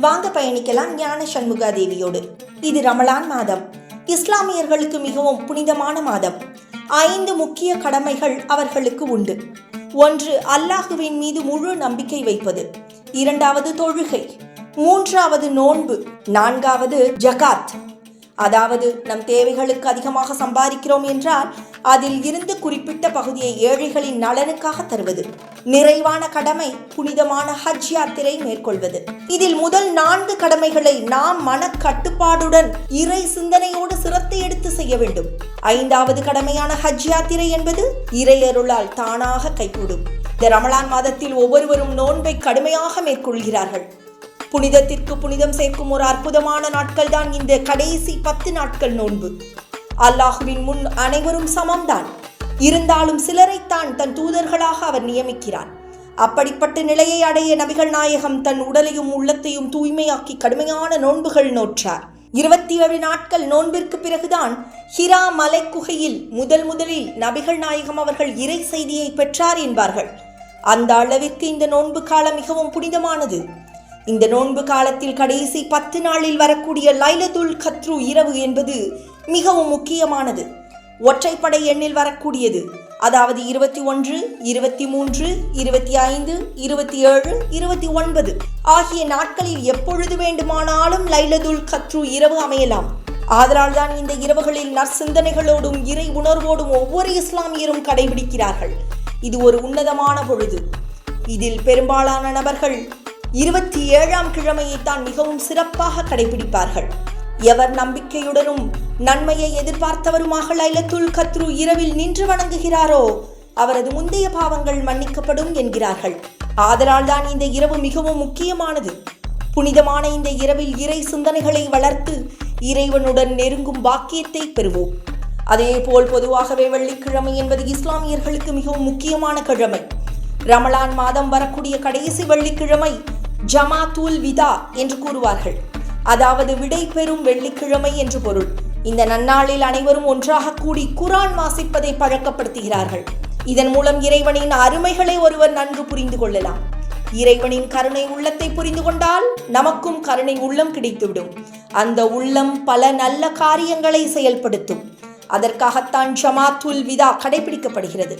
வாங்க பயணிக்கலாம் ஞான சண்முகா தேவியோடு. இது ரமலான் மாதம். இஸ்லாமியர்களுக்கு மிகவும் புனிதமான மாதம். ஐந்து முக்கிய கடமைகள் அவர்களுக்கு உண்டு. ஒன்று அல்லாஹுவின் மீது முழு நம்பிக்கை வைப்பது. இரண்டாவது தொழுகை. மூன்றாவது நோன்பு. நான்காவது ஜகாத். அதாவது நம் தேவைகளுக்கு அதிகமாக சம்பாதிக்கிறோம் என்றால் அதில் இருந்து குறிப்பிட்ட பகுதியை ஏழைகளின் நலனுக்காக தருவது நிறைவான கடமை புனிதமான ஹஜ் யாத்திரை மேற்கொள்வது. இதில் முதல் நான்கு கடமைகளை நாம் மன கட்டுப்பாடுடன் இறை சிந்தனையோடு சிரத்தை எடுத்து செய்ய வேண்டும். ஐந்தாவது கடமையான ஹஜ் யாத்திரை என்பது இறையருளால் தானாக கைகூடும். இந்த ரமலான் மாதத்தில் ஒவ்வொருவரும் நோன்பை கடுமையாக மேற்கொள்கிறார்கள். புனிதத்திற்கு புனிதம் சேர்க்கும் ஒரு அற்புதமான நாட்கள் தான் இந்த கடைசி பத்து நாட்கள் நோன்பு. அல்லாஹுவின் முன் அனைவரும் சமம்தான். இருந்தாலும் சிலரைத்தான் தன் தூதர்களாக அவர் நியமிக்கிறான் அப்படிப்பட்ட நிலையை அடைய நபிகள் நாயகம் தன் உடலையும் உள்ளத்தையும் தூய்மையாக்கி கடுமையான நோன்புகள் நோற்றார். இருபத்தி ஏழு நாட்கள் நோன்பிற்கு பிறகுதான் ஹிரா மலை குகையில் முதல் முதலில் நபிகள் நாயகம் அவர்கள் இறை செய்தியை பெற்றார் என்பார்கள். அந்த அளவிற்கு இந்த நோன்பு காலம் மிகவும் புனிதமானது. இந்த நோன்பு காலத்தில் கடைசி பத்து நாளில் வரக்கூடிய லைலதுல் கத்ரு இரவு என்பது மிகவும் முக்கியமானது. ஒற்றைப்படை எண்ணில் வரக்கூடியது. அதாவது இருபத்தி ஒன்று இருபத்தி மூன்று இருபத்தி ஐந்து இருபத்தி ஏழு இருபத்தி ஒன்பது ஆகிய நாட்களில் எப்பொழுது வேண்டுமானாலும் லைலதுல் கத்ரு இரவு அமையலாம். ஆதலால் தான் இந்த இரவுகளில் நற்சிந்தனைகளோடும் இறை உணர்வோடும் ஒவ்வொரு இஸ்லாமியரும் கடைபிடிக்கிறார்கள். இது ஒரு உன்னதமான பொழுது. இதில் பெரும்பாலான நபர்கள் இருபத்தி ஏழாம் கிழமையைத்தான் மிகவும் சிறப்பாக கடைபிடிப்பார்கள். எவர் நம்பிக்கையுடனும் நன்மையை எதிர்பார்த்தவருமாக லைலத்துல் கத்ரு இரவில் நின்று வணங்குகிறாரோ அவரது முந்தைய பாவங்கள் மன்னிக்கப்படும் என்கிறார்கள். ஆதலால் தான் இந்த இரவு மிகவும் முக்கியமானது. புனிதமான இந்த இரவில் இறை சிந்தனைகளை வளர்த்து இறைவனுடன் நெருங்கும் பாக்கியத்தை பெறுவோம். அதேபோல் பொதுவாகவே வெள்ளிக்கிழமை என்பது இஸ்லாமியர்களுக்கு மிகவும் முக்கியமான கிழமை. ரமலான் மாதம் வரக்கூடிய கடைசி வெள்ளிக்கிழமை ஜமாத்துல் விதா என்று கூறுவார்கள். அதாவது விடை பெறும் வெள்ளிக்கிழமை என்று பொருள். இந்த நன்னாளில் அனைவரும் ஒன்றாக கூடி குரான் வாசிப்பதை பழக்கப்படுத்துகிறார்கள். இதன் மூலம் இறைவனின் அருமைகளை ஒருவர் நன்கு புரிந்து கொள்ளலாம். இறைவனின் கருணை உள்ளத்தை புரிந்து கொண்டால் நமக்கும் கருணை உள்ளம் கிடைத்துவிடும். அந்த உள்ளம் பல நல்ல காரியங்களை செயல்படுத்தும். அதற்காகத்தான் ஜமாத்துல் விதா கடைபிடிக்கப்படுகிறது.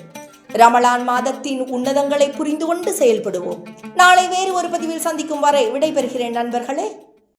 ரமலான் மாதத்தின் உன்னதங்களை புரிந்து கொண்டு செயல்படுவோம். நாளை வேறு ஒரு பதிவில் சந்திக்கும் வரை விடைபெறுகிறேன் நண்பர்களே.